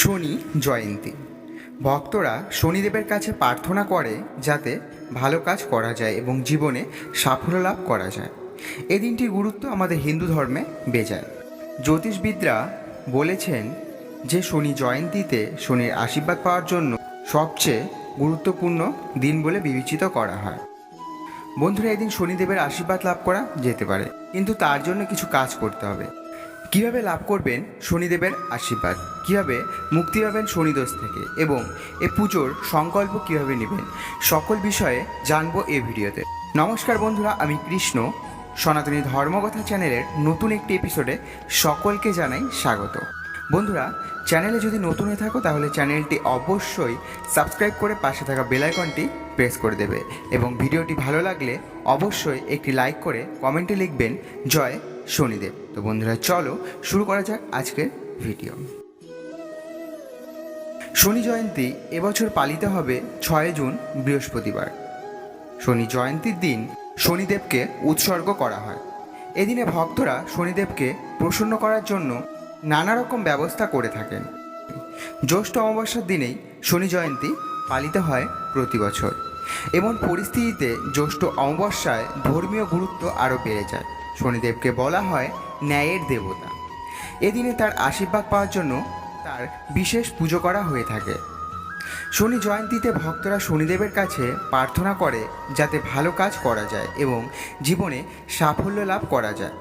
শনি জয়ন্তী। ভক্তরা শনিদেবের কাছে প্রার্থনা করে যাতে ভালো কাজ করা যায় এবং জীবনে সাফল্য লাভ করা যায়। এই দিনটির গুরুত্ব আমাদের হিন্দু ধর্মে বেজায়। জ্যোতিষবিদরা বলেছেন যে শনি জয়ন্তীতে শনির আশীর্বাদ পাওয়ার জন্য সবচেয়ে গুরুত্বপূর্ণ দিন বলে বিবেচিত করা হয়। বন্ধুরা, এদিন শনিদেবের আশীর্বাদ লাভ করা যেতে পারে, কিন্তু তার জন্য কিছু কাজ করতে হবে। কীভাবে লাভ করবেন শনিদেবের আশীর্বাদ? কীভাবে মুক্তি পাবেন শনিদোষ থেকে? এবং এ পুজোর সংকল্প কীভাবে নেবেন? সকল বিষয়ে জানব এই ভিডিওতে। নমস্কার বন্ধুরা, আমি কৃষ্ণ। সনাতনী ধর্মকথা চ্যানেলের নতুন একটি এপিসোডে সকলকে জানাই স্বাগত। বন্ধুরা, চ্যানেলে যদি নতুন হয়ে থাকো, তাহলে চ্যানেলটি অবশ্যই সাবস্ক্রাইব করে পাশে থাকা বেলাইকনটি প্রেস করে দেবে। এবং ভিডিওটি ভালো লাগলে অবশ্যই একটি লাইক করে কমেন্টে লিখবেন, জয় শনিদেব। তো বন্ধুরা, চলো শুরু করা যাক আজকের ভিডিও। শনি জয়ন্তী এবছর পালিত হবে ছয় জুন, বৃহস্পতিবার। শনি জয়ন্তীর দিন শনিদেবকে উৎসর্গ করা হয়। এদিনে ভক্তরা শনিদেবকে প্রসন্ন করার জন্য নানা রকম ব্যবস্থা করে থাকেন। জ্যৈষ্ঠ অমাবস্যার দিনেই শনি জয়ন্তী পালিত হয় প্রতি বছর। এমন পরিস্থিতিতে জ্যৈষ্ঠ অমাবস্যায় ধর্মীয় গুরুত্ব আরও বেড়ে যায়। শনিদেবকে বলা হয় ন্যায়ের দেবতা। এদিনে তার আশীর্বাদ পাওয়ার জন্য তার বিশেষ পুজো করা হয়ে থাকে। শনি জয়ন্তীতে ভক্তরা শনিদেবের কাছে প্রার্থনা করে যাতে ভালো কাজ করা যায় এবং জীবনে সাফল্য লাভ করা যায়।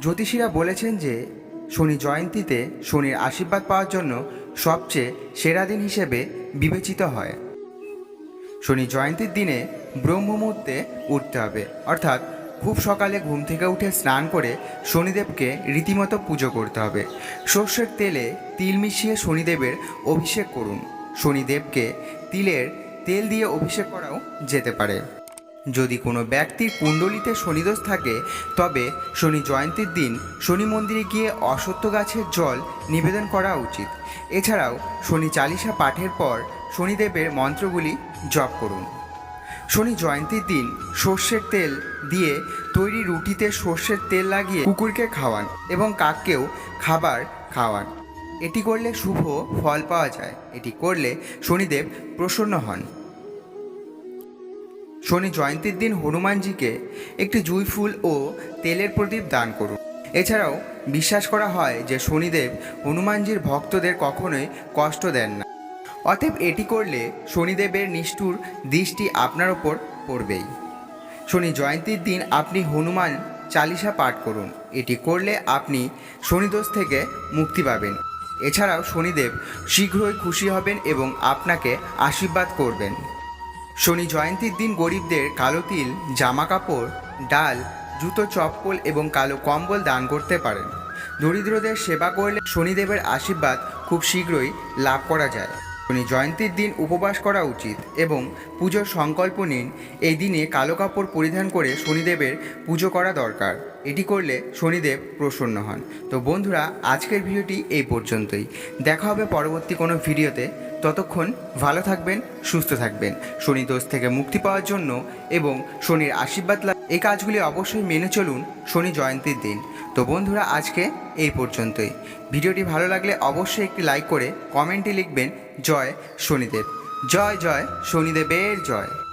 জ্যোতিষীরা বলেছেন যে, শনি জয়ন্তীতে শনির আশীর্বাদ পাওয়ার জন্য সবচেয়ে সেরা দিন হিসেবে বিবেচিত হয়। শনি জয়ন্তীর দিনে ব্রহ্ম মুহূর্তে উঠতে হবে, অর্থাৎ খুব সকালে ঘুম থেকে উঠে স্নান করে শনিদেবকে রীতিমতো পুজো করতে হবে। সর্ষের তেলে তিল মিশিয়ে শনিদেবের অভিষেক করুন। শনিদেবকে তিলের তেল দিয়ে অভিষেক করাও যেতে পারে। যদি কোনো ব্যক্তির কুণ্ডলিতে শনিদোষ থাকে, তবে শনি জয়ন্তীর দিন শনি মন্দিরে গিয়ে অসত্য গাছের জল নিবেদন করা উচিত। এছাড়াও শনি চালিশা পাঠের পর শনিদেবের মন্ত্রগুলি জপ করুন। শনি জয়ন্তীর দিন সর্ষের তেল দিয়ে তৈরি রুটিতে সর্ষের তেল লাগিয়ে কুকুরকে খাওয়ান এবং কাককেও খাবার খাওয়ান। এটি করলে শুভ ফল পাওয়া যায়। এটি করলে শনিদেব প্রসন্ন হন। শনি জয়ন্তীর দিন হনুমানজিকে একটি জুই ফুল ও তেলের প্রদীপ দান করুন। এছাড়াও বিশ্বাস করা হয় যে শনিদেব হনুমানজির ভক্তদের কখনোই কষ্ট দেন না। অতএব এটি করলে শনিদেবের নিষ্ঠুর দৃষ্টি আপনার ওপর পড়বেই। শনি জয়ন্তীর দিন আপনি হনুমান চালিসা পাঠ করুন। এটি করলে আপনি শনিদোষ থেকে মুক্তি পাবেন। এছাড়াও শনিদেব শীঘ্রই খুশি হবেন এবং আপনাকে আশীর্বাদ করবেন। শনি জয়ন্তীর দিন গরিবদের কালো তিল জামা কাপড় ডাল, জুতো চপ্পল এবং কালো কম্বল দান করতে পারেন। দরিদ্রদের সেবা করলে শনিদেবের আশীর্বাদ খুব শীঘ্রই লাভ করা যায়। শনি জয়ন্তীর দিন উপবাস করা উচিত এবং পুজোর সংকল্প নিন। এই দিনে কালো কাপড় পরিধান করে শনিদেবের পুজো করা দরকার। এটি করলে শনিদেব প্রসন্ন হন। তো বন্ধুরা, আজকের ভিডিওটি এই পর্যন্তই। দেখা হবে পরবর্তী কোনো ভিডিওতে। ততক্ষণ ভালো থাকবেন, সুস্থ থাকবেন। শনি দোষ থেকে মুক্তি পাওয়ার জন্য এবং শনির আশীর্বাদ লাভ এই কাজগুলি অবশ্যই মেনে চলুন শনি জয়ন্তীর দিন। তো বন্ধুরা, আজকে এই পর্যন্তই। ভিডিওটি ভালো লাগলে অবশ্যই একটি লাইক করে কমেন্টে লিখবেন, জয় শনিদেব। জয় জয় শনিদেবের জয়।